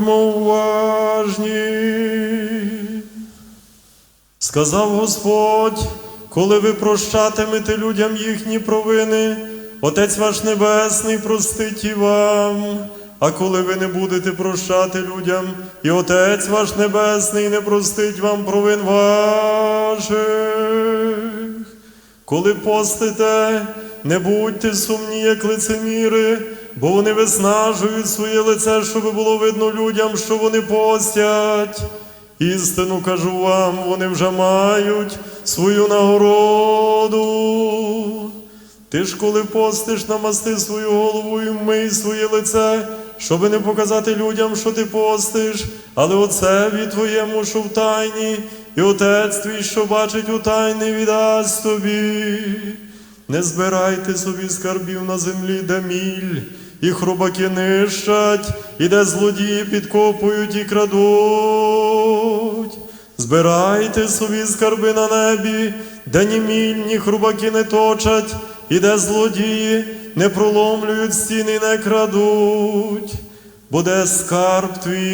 будьмо уважні. Сказав Господь, коли ви прощатимете людям їхні провини, Отець ваш Небесний простить і вам. А коли ви не будете прощати людям, і Отець ваш Небесний не простить вам провин ваших. Коли постите, не будьте сумні, як лицеміри, бо вони виснажують своє лице, щоб було видно людям, що вони постять. Істину кажу вам, вони вже мають свою нагороду. Ти ж, коли постиш, намасти свою голову і вмий своє лице, щоби не показати людям, що ти постиш, але отцеві твоєму, що в тайні, і отець твій, що бачить у тайні, віддасть тобі. Не збирайте собі скарбів на землі, де міль, і хрубаки нищать, і де злодії підкопують і крадуть. Збирайте собі скарби на небі, де ні міль, ні хрубаки не точать, і де злодії не проломлюють стіни, не крадуть, бо де скарб твій.